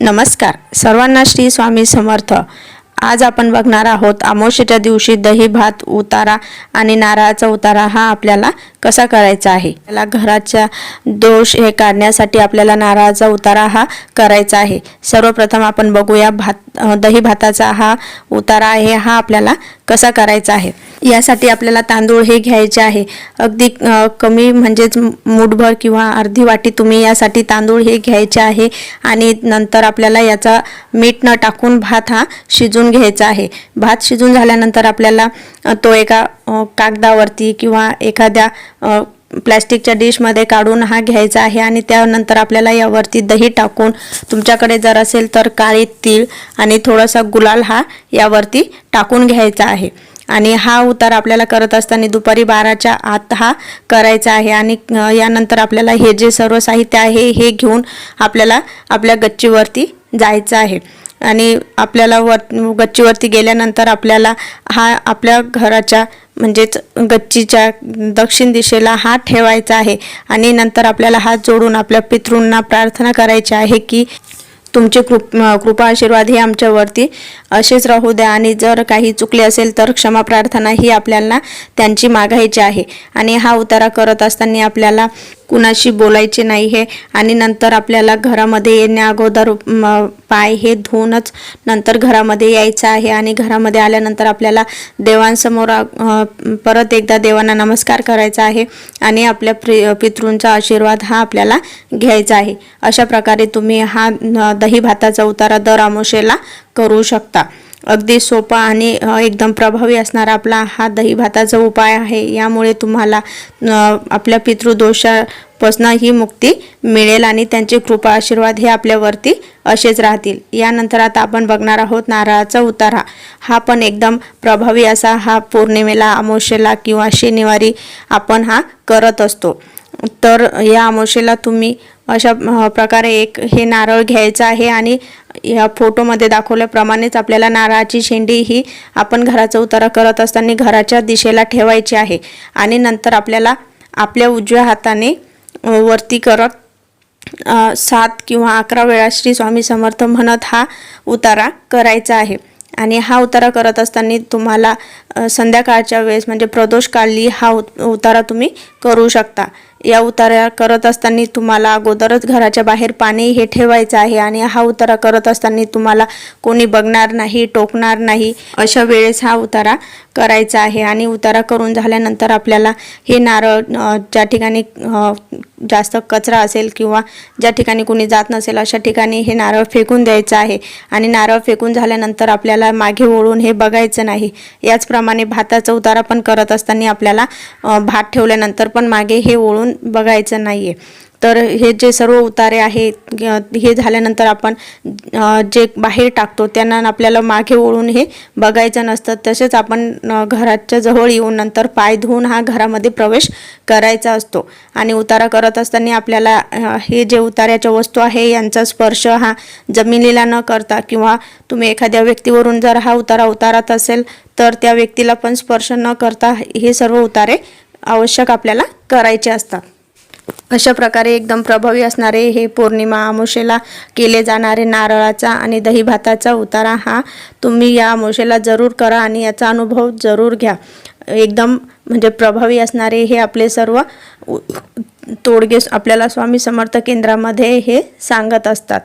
नमस्कार. सर्वांना श्री स्वामी समर्थ. आज आपण बघणार आहोत आमोशीच्या दिवशी दही भात उतारा आणि नारळाचा उतारा हा आपल्याला कसा करायचा आहे? त्याला घराच्या दोष हे काढण्यासाठी आपल्याला नारळाचा उतारा हा करायचा आहे. सर्वप्रथम आपण बघूया भात दही भाताचा हा उतारा आहे हा आपल्याला कसा करायचा आहे? यासाठी आपल्याला तांदूळ हे घ्यायचे आहे. अगदी कमी म्हणजेच मुठभर किंवा अर्धी वाटी तुम्ही यासाठी तांदूळ हे घ्यायचे आहे आणि नंतर आपल्याला याचा मीठ न टाकून भात हा शिजून घ्यायचा आहे. भात शिजून झाल्यानंतर आपल्याला तो एका कागदावरती किंवा एखाद्या प्लॅस्टिकच्या डिशमध्ये काढून हा घ्यायचा आहे आणि त्यानंतर आपल्याला यावरती दही टाकून तुमच्याकडे जर असेल तर काळे तीळ आणि थोडासा गुलाल हा यावरती टाकून घ्यायचा आहे. आणि हा उतार आपल्याला करत असताना दुपारी बाराच्या आत हा करायचा आहे. आणि यानंतर आपल्याला हे जे सर्व साहित्य आहे हे घेऊन आपल्याला आपल्या गच्चीवरती जायचं आहे. आणि आपल्याला वर गच्चीवरती गेल्यानंतर आपल्याला हा आपल्या घराच्या म्हणजेच गच्चीच्या दक्षिण दिशेला हा ठेवायचा आहे. आणि नंतर आपल्याला हात जोडून आपल्या पितृंना प्रार्थना करायची आहे की तुमचे कृप कृपा आशीर्वाद हे आमच्यावरती असेच राहू द्या. आणि जर काही चुकले असेल तर क्षमा प्रार्थना ही आपल्याला त्यांची मागायची आहे. आणि हा उतारा करत असताना आपल्याला कुणाशी बोलायचे नाही हे. आणि नंतर आपल्याला घरामध्ये येण्या अगोदर पाय हे धुवूनच नंतर घरामध्ये यायचं आहे. आणि घरामध्ये आल्यानंतर आपल्याला देवांसमोर परत एकदा देवांना नमस्कार करायचा आहे. आणि आपल्या प्रि पितृंचा आशीर्वाद हा आपल्याला घ्यायचा आहे. अशा प्रकारे तुम्ही हा दही भाताचा उतारा दर आमोशेला करू शकता. अगदी सोपा आणि एकदम प्रभावी असणारा आपला हा दही भाताचा उपाय आहे. यामुळे तुम्हाला आपल्या पितृदोषापासून ही मुक्ती मिळेल आणि त्यांचे कृपा आशीर्वाद हे आपल्यावरती असेच राहतील. यानंतर आता आपण बघणार आहोत नारळाचा उतारा. हा पण एकदम प्रभावी असा हा पौर्णिमेला अमावस्येला किंवा शनिवारी आपण हा करत असतो. तर या अमावस्येला तुम्ही अशा प्रकारे एक हे नारळ घ्यायचं आहे आणि या फोटोमध्ये दाखवल्याप्रमाणेच आपल्याला नारळाची शेंडी ही आपण घराचा उतारा करत असताना घराच्या दिशेला ठेवायची आहे. आणि नंतर आपल्याला आपल्या उजव्या हाताने वरती करत सात किंवा अकरा वेळा श्री स्वामी समर्थ म्हणत हा उतारा करायचा आहे. आणि हा उतारा करत असताना तुम्हाला संध्याकाळच्या वेळेस म्हणजे प्रदोष काळी हा उत उतारा तुम्ही करू शकता. या उतारा करत असताना तुम्हाला अगोदरच घराच्या बाहेर पाणी हे ठेवायचं आहे आणि हा उतारा करत असताना तुम्हाला कोणी बघणार नाही टोकणार नाही. अशा वेळेस हा उतारा करायचा आहे आणि उतारा करून झाल्यानंतर आपल्याला हे नारळ ज्या ठिकाणी जास्त कचरा असेल किंवा ज्या ठिकाणी कोणी जात नसेल अशा ठिकाणी हे नारळ फेकून द्यायचं आहे. आणि नारळ फेकून झाल्यानंतर आपल्याला मागे वळून हे बघायचं नाही. याचप्रमाणे भाताचा उतारा पण करत असताना आपल्याला भात ठेवल्यानंतर पण मागे हे ओळून बघायचं नाही आहे तर हे जे सर्व उतारे आहेत हे झाल्यानंतर आपण जे बाहेर टाकतो त्यांना आपल्याला मागे ओळून हे बघायचं नसतं. तसेच आपण घराच्या जवळ येऊन नंतर पाय धुवून हा घरामध्ये प्रवेश करायचा असतो. आणि उतारा करत असताना आपल्याला हे जे उतार्याच्या वस्तू आहे यांचा स्पर्श हा जमिनीला न करता किंवा तुम्ही एखाद्या व्यक्तीवरून जर हा उतारा उतारत असेल तर त्या व्यक्तीला पण स्पर्श न करता हे सर्व उतारे आवश्यक आपल्याला करायचे असतात. अशा प्रकारे एकदम प्रभावी असणारे हे पौर्णिमा अमावस्येला केले जाणारे नारळाचा आणि दही भाताचा उतारा हा तुम्ही या अमावस्येला जरूर करा आणि याचा अनुभव जरूर घ्या. एकदम म्हणजे प्रभावी असणारे हे आपले सर्व उ- तोडगे आपल्याला स्वामी समर्थ केंद्रामध्ये हे सांगत असतात.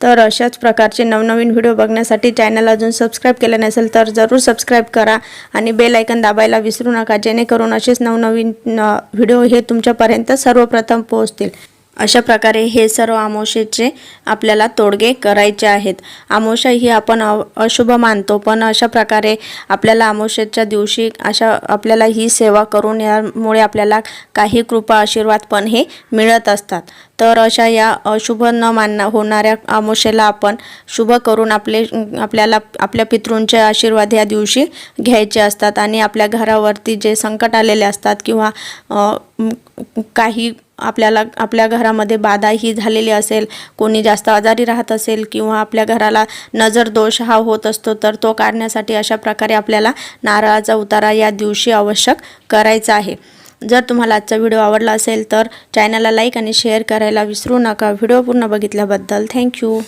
तर अशाच प्रकारचे नवनवीन व्हिडिओ बघण्यासाठी चॅनल अजून सबस्क्राईब केलं नसेल तर जरूर सबस्क्राईब करा आणि बेल ऐकन दाबायला विसरू नका जेणेकरून असेच नवनवीन व्हिडिओ हे तुमच्यापर्यंत सर्वप्रथम पोहोचतील. अशा प्रकारे हे सर्व आमोशेचे आपल्याला तोडगे करायचे आहेत. आमोशा ही आपण अशुभ मानतो पण अशा प्रकारे आपल्याला आमोशेच्या दिवशी अशा आपल्याला ही सेवा करून यामुळे आपल्याला काही कृपा आशीर्वाद पण हे मिळत असतात. तर अशा या अशुभ न मानना होणाऱ्या आमोशेला आपण शुभ करून आपले आपल्याला आपल्या पितृंचे आशीर्वाद या दिवशी घ्यायचे असतात. आणि आपल्या घरावरती जे संकट आलेले असतात किंवा काही आपल्याला आपल्या घरामध्ये बाधा ही झालेली असेल कोणी जास्त आजारी राहत असेल किंवा आपल्या घराला नजर दोष हा होत असतो तर तो काढण्यासाठी अशा प्रकारे आपल्याला नारळाचा उतारा या दिवशी आवश्यक करायचा आहे. जर तुम्हाला आजचा व्हिडिओ आवडला असेल तर चॅनलला लाईक आणि शेअर करायला विसरू नका. व्हिडिओ पूर्ण बघितल्याबद्दल थँक्यू.